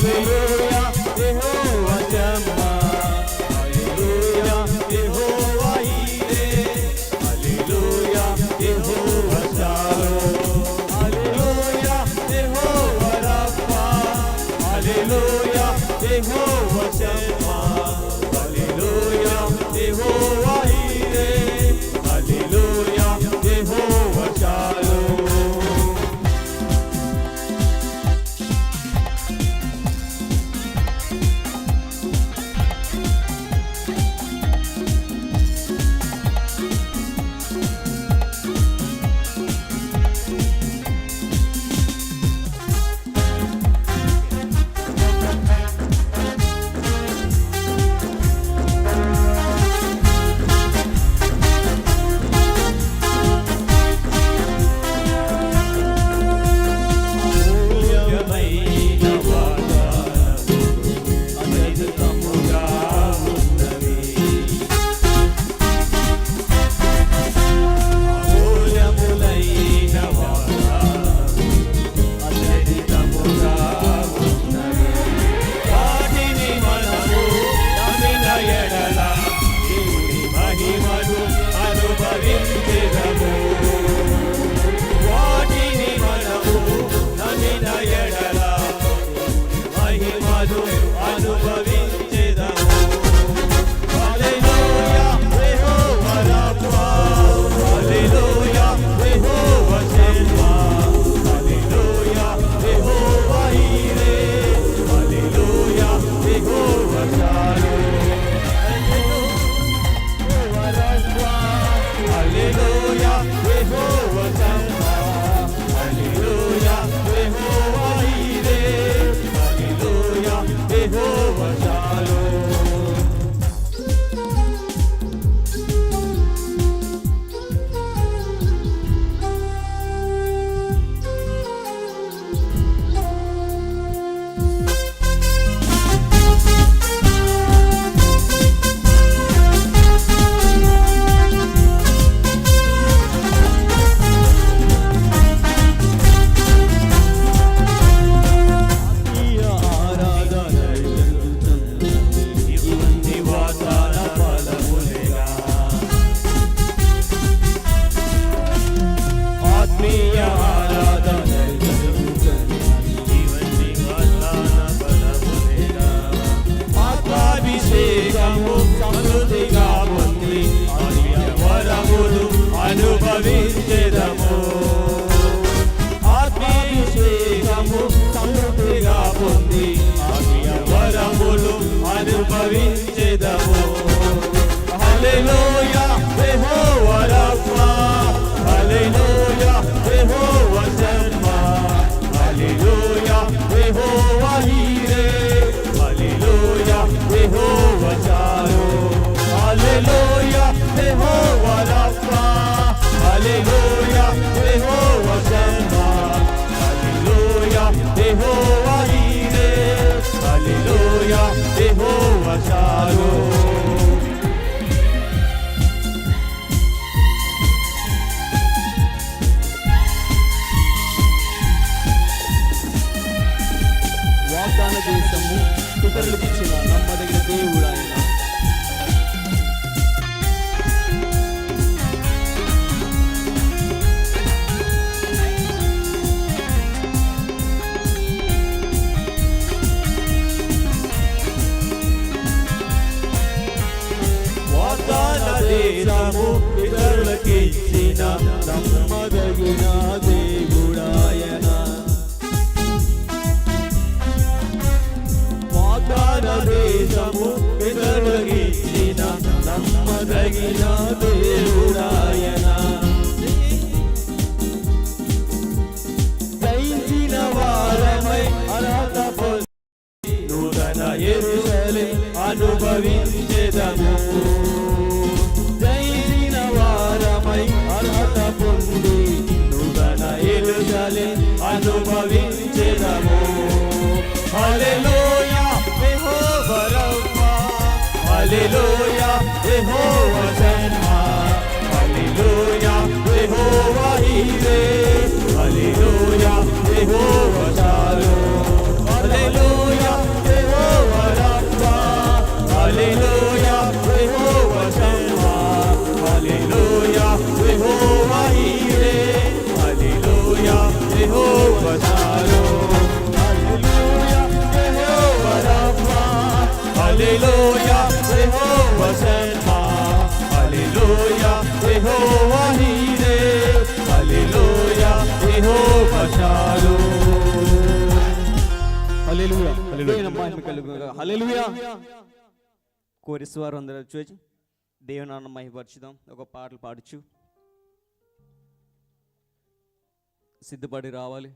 Hallelujah. అభిషేకము సమృద్ధిగా ఉంది అనుభవించేదము. విడిపించిన నమ్మదగిన దేవుడు ఆయన దేశము ఇతరులకిచ్చిన నమ్మదగిన దేవుడా. అనుభవించెదము దైన వారమై అర్హత పొంది నూతన ఎలుగలి అనుభవించెదము. హల్లెలూయ యెహోవా రవ్వా. హల్లెలూయ యెహోవా విలువైన మహిమ కలుగుగా హల్లెలూయా అందరూ మహిపరచుదాం ఒక పాటలు పాడుచు. సిద్ధపడి రావాలి.